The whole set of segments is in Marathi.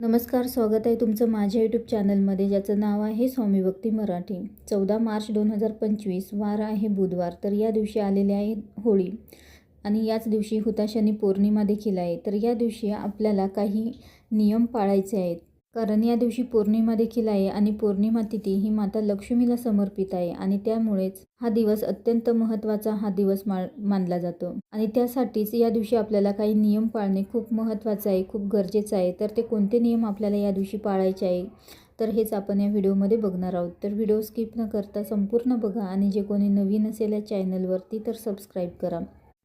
नमस्कार स्वागत आहे तुमचं माझ्या यूट्यूब चॅनलमध्ये ज्याचं नाव आहे स्वामी भक्ती मराठी. चौदा मार्च दोन हजार पंचवीस वार आहे बुधवार तर या दिवशी आलेले आहे होळी. आणि याच दिवशी हुताशनी पौर्णिमा देखील आहे. तर या दिवशी आपल्याला काही नियम पाळायचे आहेत. कारण या दिवशी पौर्णिमा देखील आहे आणि पौर्णिमा तिथी ही माता लक्ष्मीला समर्पित आहे आणि त्यामुळेच हा दिवस अत्यंत महत्त्वाचा हा दिवस मा मानला जातो. आणि त्यासाठीच या दिवशी आपल्याला काही नियम पाळणे खूप महत्त्वाचं आहे खूप गरजेचं आहे. तर ते कोणते नियम आपल्याला या दिवशी पाळायचे आहे तर हेच आपण या व्हिडिओमध्ये बघणार आहोत. तर व्हिडिओ स्किप न करता संपूर्ण बघा आणि जे कोणी नवीन असेल या चॅनलवरती तर सबस्क्राईब करा.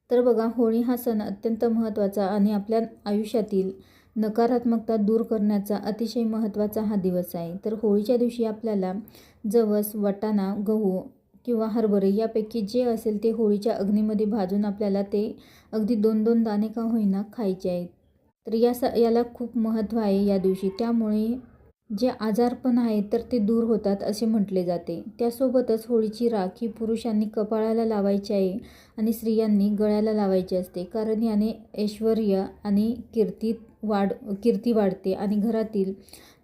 तर बघा होळी हा सण अत्यंत महत्त्वाचा आणि आपल्या आयुष्यातील नकारात्मकता दूर करण्याचा अतिशय महत्त्वाचा हा दिवस आहे. तर होळीच्या दिवशी आपल्याला जवस वाटाणा गहू किंवा हरभरे यापैकी जे असेल ते होळीच्या अग्नीमध्ये भाजून आपल्याला ते अगदी दोन दोन दाणे का होईना खायचे आहेत. तर या स याला खूप महत्त्व आहे या दिवशी. त्यामुळे जे आजारपण आहेत तर ते दूर होतात असे म्हटले जाते. त्यासोबतच होळीची राख ही पुरुषांनी कपाळाला लावायची आहे आणि स्त्रियांनी गळ्याला लावायची असते. कारण याने ऐश्वर आणि कीर्तीत वाढ कीर्ती वाढते आणि घरातील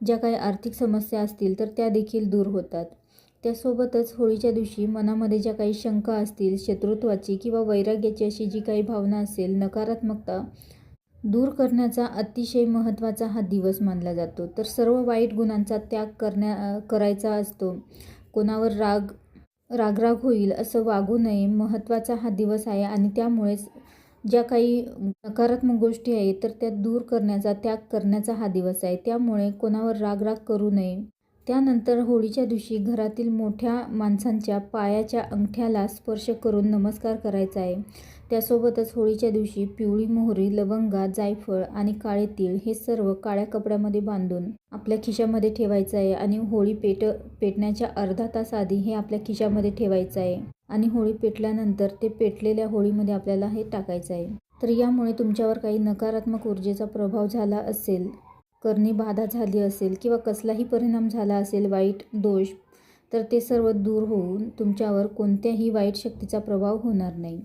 ज्या काही आर्थिक समस्या असतील तर त्या देखील दूर होतात. त्यासोबतच होळीच्या दिवशी मनामध्ये ज्या काही शंका असतील शत्रुत्वाची किंवा वैराग्याची अशी जी काही भावना असेल नकारात्मकता दूर करण्याचा अतिशय महत्त्वाचा हा दिवस मानला जातो. तर सर्व वाईट गुणांचा त्याग करण्या करायचा असतो. कोणावर राग रागराग होईल असं वागू नये महत्त्वाचा हा दिवस आहे आणि त्यामुळेच ज्या काही नकारात्मक गोष्टी आहेत तर त्या दूर करण्याचा त्याग करण्याचा हा दिवस आहे. त्यामुळे कोणावर रागराग करू नये. त्यानंतर होळीच्या दिवशी घरातील मोठ्या माणसांच्या पायाच्या अंगठ्याला स्पर्श करून नमस्कार करायचा आहे. त्यासोबतच होळीच्या दिवशी पिवळी मोहरी लवंगा जायफळ आणि काळे तीळ हे सर्व काळ्या कपड्यामध्ये बांधून आपल्या खिशामध्ये ठेवायचं आहे आणि होळी पेट पेटण्याच्या अर्धा तास आधी हे आपल्या खिशामध्ये ठेवायचं आहे. आणि होळी पेटल्यानंतर ते पेटलेल्या होळीमध्ये आपल्याला हे टाकायचं आहे. तर यामुळे तुमच्यावर काही नकारात्मक ऊर्जेचा प्रभाव झाला असेल करणी बाधा झाली असेल किंवा कसलाही परिणाम झाला असेल वाईट दोष तर ते सर्व दूर होऊन तुमच्यावर कोणत्याही वाईट शक्तीचा प्रभाव होणार नाही.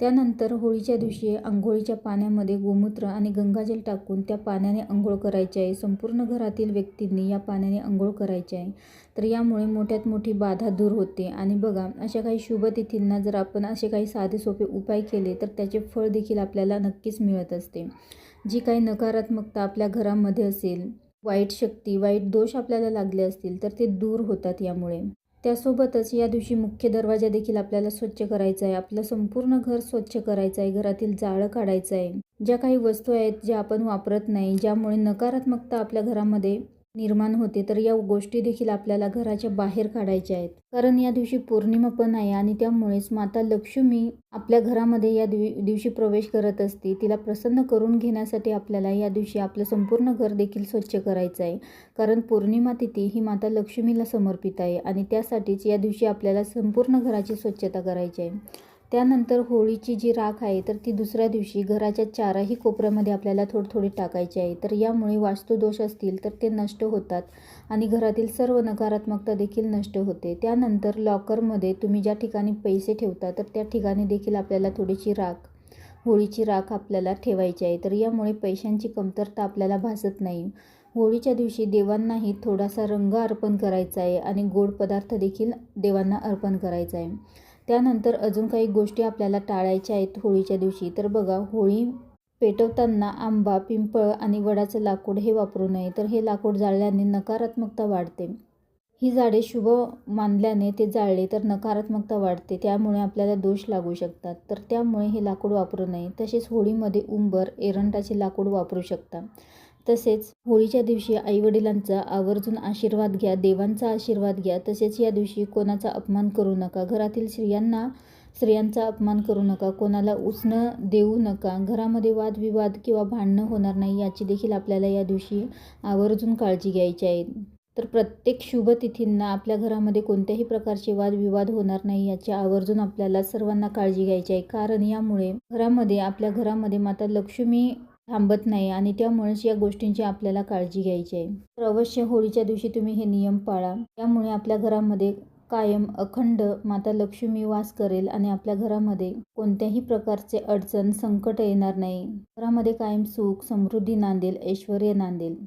त्यानंतर होळीच्या दिवशी आंघोळीच्या पाण्यामध्ये गोमूत्र आणि गंगाजल टाकून त्या पाण्याने आंघोळ करायची आहे. संपूर्ण घरातील व्यक्तींनी या पाण्याने आंघोळ करायचे आहे. तर यामुळे मोठ्यात मोठी बाधा दूर होते. आणि बघा अशा काही शुभतिथींना जर आपण असे काही साधे सोपे उपाय केले तर त्याचे फळ देखील आपल्याला नक्कीच मिळत असते. जी काही नकारात्मकता आपल्या घरामध्ये असेल वाईट शक्ती वाईट दोष आपल्याला लागले असतील तर ते दूर होतात यामुळे. त्यासोबतच या दिवशी मुख्य दरवाजा देखील आपल्याला स्वच्छ करायचा आहे. आपलं संपूर्ण घर स्वच्छ करायचं आहे. घरातील जाळं काढायचं आहे. ज्या काही वस्तू आहेत ज्या आपण वापरत नाही ज्यामुळे नकारात्मकता आपल्या घरामध्ये निर्माण होते तर या गोष्टी देखील आपल्याला घराच्या बाहेर काढायच्या आहेत. कारण या दिवशी पौर्णिमा पण आहे आणि त्यामुळेच माता लक्ष्मी आपल्या घरामध्ये या दिव दिवशी प्रवेश करत असते. तिला प्रसन्न करून घेण्यासाठी आपल्याला या दिवशी आपलं संपूर्ण घर देखील स्वच्छ करायचं आहे. कारण पौर्णिमा तिथी ही माता लक्ष्मीला समर्पित आहे आणि त्यासाठीच या दिवशी आपल्याला संपूर्ण घराची स्वच्छता करायची आहे. त्यानंतर होळीची जी राख आहे तर ती दुसऱ्या दिवशी घराच्या चारही कोपऱ्यामध्ये आपल्याला थोडी थोडी टाकायची आहे. तर यामुळे वास्तुदोष असतील तर ते नष्ट होतात आणि घरातील सर्व नकारात्मकता देखील नष्ट होते. त्यानंतर लॉकरमध्ये तुम्ही ज्या ठिकाणी पैसे ठेवता तर त्या ठिकाणी देखील आपल्याला थोडीशी राख होळीची राख आपल्याला ठेवायची आहे. तर यामुळे पैशांची कमतरता आपल्याला भासत नाही. होळीच्या दिवशी देवांनाही थोडासा रंग अर्पण करायचा आहे आणि गोड पदार्थ देखील देवांना अर्पण करायचा आहे. त्यानंतर अजून काही गोष्टी आपल्याला टाळायच्या आहेत होळीच्या दिवशी. तर बघा होळी पेटवताना आंबा पिंपळ आणि वडाचं लाकूड हे वापरू नये. तर हे लाकूड जाळल्याने नकारात्मकता वाढते. ही झाडे शुभ मानल्याने ते जाळले तर नकारात्मकता वाढते. त्यामुळे आपल्याला दोष लागू शकतात. तर त्यामुळे हे लाकूड वापरू नये. तसेच होळीमध्ये उंबर एरंटाचे लाकूड वापरू शकता. तसेच होळीच्या दिवशी आईवडिलांचा आवर्जून आशीर्वाद घ्या देवांचा आशीर्वाद घ्या. तसेच या दिवशी कोणाचा अपमान करू नका. घरातील स्त्रियांना स्त्रियांचा अपमान करू नका. कोणाला उसणं देऊ नका. घरामध्ये वादविवाद किंवा भांडणं होणार नाही याची देखील आपल्याला या दिवशी आवर्जून काळजी घ्यायची आहे. तर प्रत्येक शुभतिथींना आपल्या घरामध्ये कोणत्याही प्रकारचे वादविवाद होणार नाही याची आवर्जून आपल्याला सर्वांना काळजी घ्यायची आहे. कारण यामुळे घरामध्ये आपल्या घरामध्ये माता लक्ष्मी थांबत नाही आणि त्यामुळेच या गोष्टींची आपल्याला काळजी घ्यायची आहे. तर अवश्य होळीच्या दिवशी तुम्ही हे नियम पाळा. त्यामुळे आपल्या घरामध्ये कायम अखंड माता लक्ष्मी वास करेल आणि आपल्या घरामध्ये कोणत्याही प्रकारचे अडचण संकट येणार नाही. घरामध्ये कायम सुख समृद्धी नांदेल ऐश्वर नांदेल.